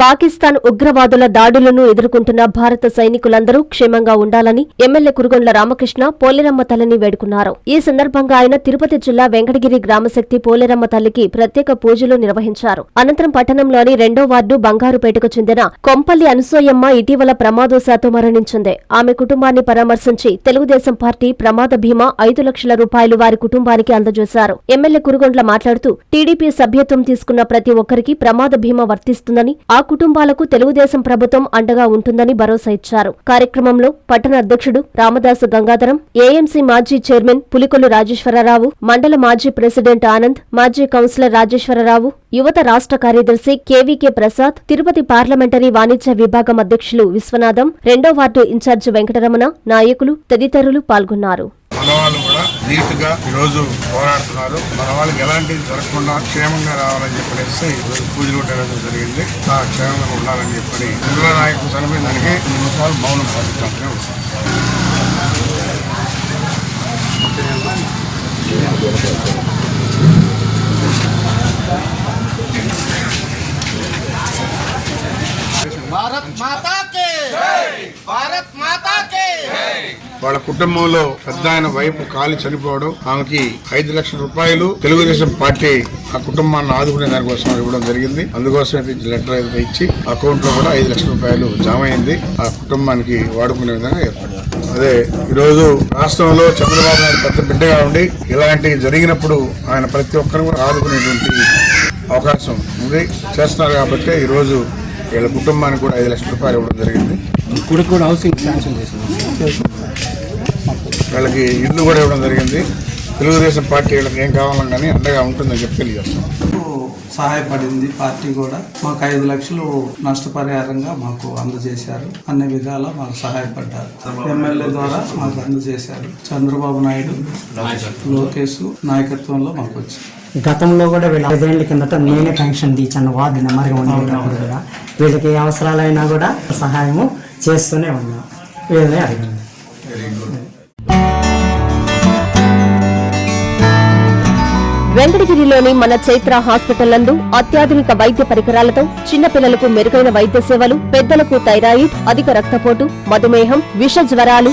పాకిస్తాన్ ఉగ్రవాదుల దాడులను ఎదుర్కొంటున్న భారత సైనికులందరూ క్షేమంగా ఉండాలని ఎమ్మెల్యే కురుగొండ్ల రామకృష్ణ పోలేరమ్మ తల్లిని వేడుకున్నారు. ఈ సందర్భంగా ఆయన తిరుపతి జిల్లా వెంకటగిరి గ్రామశక్తి పోలేరమ్మ తల్లికి ప్రత్యేక పూజలు నిర్వహించారు. అనంతరం పట్టణంలోని రెండో వార్డు బంగారుపేటకు చెందిన కొంపల్లి అనసూయమ్మ ఇటీవల ప్రమాదోశాతో మరణించింది. ఆమె కుటుంబాన్ని పరామర్శించి తెలుగుదేశం పార్టీ ప్రమాద బీమా ఐదు లక్షల రూపాయలు వారి కుటుంబానికి అందజేశారు. ఎమ్మెల్యే కురుగొండ్ల మాట్లాడుతూ టీడీపీ సభ్యత్వం తీసుకున్న ప్రతి ఒక్కరికి ప్రమాద బీమా వర్తిస్తుందని ఆ కుటుంబాలకు తెలుగుదేశం ప్రభుత్వం అండగా ఉంటుందని భరోసా ఇచ్చారు. కార్యక్రమంలో పట్టణ అధ్యక్షుడు రామదాసు గంగాధరం ఏఎంసీ మాజీ చైర్మన్ పులికొల్లు రాజేశ్వరరావు మండల మాజీ ప్రెసిడెంట్ ఆనంద్ మాజీ కౌన్సిలర్ రాజేశ్వరరావు యువత రాష్ట్ర కార్యదర్శి కేవీకే ప్రసాద్ తిరుపతి పార్లమెంటరీ వాణిజ్య విభాగం అధ్యక్షులు విశ్వనాథం రెండో వార్డు ఇన్ఛార్జి వెంకటరమణ నాయకులు తదితరులు పాల్గొన్నారు. నీట్గా ఈరోజు రోజు పోరాడుతున్నారు. మన వాళ్ళకి ఎలాంటిది జరగకుండా క్షేమంగా రావాలని చెప్పనేసి ఈరోజు పూజలు పెట్టడం జరిగింది. ఆ క్షేమంగా ఉండాలని చెప్పని ఇందులో నాయకుడు చనిపోయిన దానికి మూడు నిమిషాలు మౌనం పాటించాలని వస్తుంది భారత్ భారత్ వాళ్ళ కుటుంబంలో పెద్ద ఆయన వైపు కాలి చనిపోవడం ఆమెకి ఐదు లక్షల రూపాయలు తెలుగుదేశం పార్టీ ఆ కుటుంబాన్ని ఆదుకునే దానికోసం ఇవ్వడం జరిగింది. అందుకోసం అయితే లెటర్ అయితే ఇచ్చి అకౌంట్లో కూడా ఐదు లక్షల రూపాయలు జమ అయింది. ఆ కుటుంబానికి వాడుకునే విధంగా ఏర్పడింది అదే ఈరోజు రాష్ట్రంలో చంద్రబాబు నాయుడు పెద్ద బిడ్డగా ఉండి ఇలాంటివి జరిగినప్పుడు ఆయన ప్రతి ఒక్కరు కూడా ఆదుకునేటువంటి అవకాశం ఉంది. చేస్తున్నారు కాబట్టి ఈరోజు వీళ్ళ కుటుంబానికి కూడా ఐదు లక్షల రూపాయలు ఇవ్వడం జరిగింది. ఇప్పుడు కూడా హౌసింగ్ శాంక్షన్ చేసింది. వీళ్ళకి ఇల్లు కూడా ఇవ్వడం జరిగింది. తెలుగుదేశం పార్టీ వీళ్ళకి ఏం కావాలని కానీ అండగా ఉంటుందని చెప్పి తెలియజేస్తాం సహాయపడింది పార్టీ కూడా. మాకు ఐదు లక్షలు నష్టపరిహారంగా మాకు అందజేశారు. అన్ని విధాల మాకు సహాయపడ్డారు. ఎమ్మెల్యే ద్వారా మాకు అందజేశారు. చంద్రబాబు నాయుడు లోకేష్ నాయకత్వంలో మాకు వచ్చింది గతంలో కూడా వీళ్ళ ఐదేళ్ళ కిందట నేనే పెన్షన్ తీర్చాను వార్డు నెంబర్గా ఉండేటప్పుడు కూడా. వీళ్ళకి ఏ అవసరాలైనా కూడా సహాయము చేస్తూనే ఉన్నాం. వీళ్ళనే అడిగింది వెంకటగిరిలోని మన చైత్ర హాస్పిటల్ నందు అత్యాధునిక వైద్య పరికరాలతో చిన్నపిల్లలకు మెరుగైన వైద్య సేవలు పెద్దలకు థైరాయిడ్ అధిక రక్తపోటు మధుమేహం విష జ్వరాలు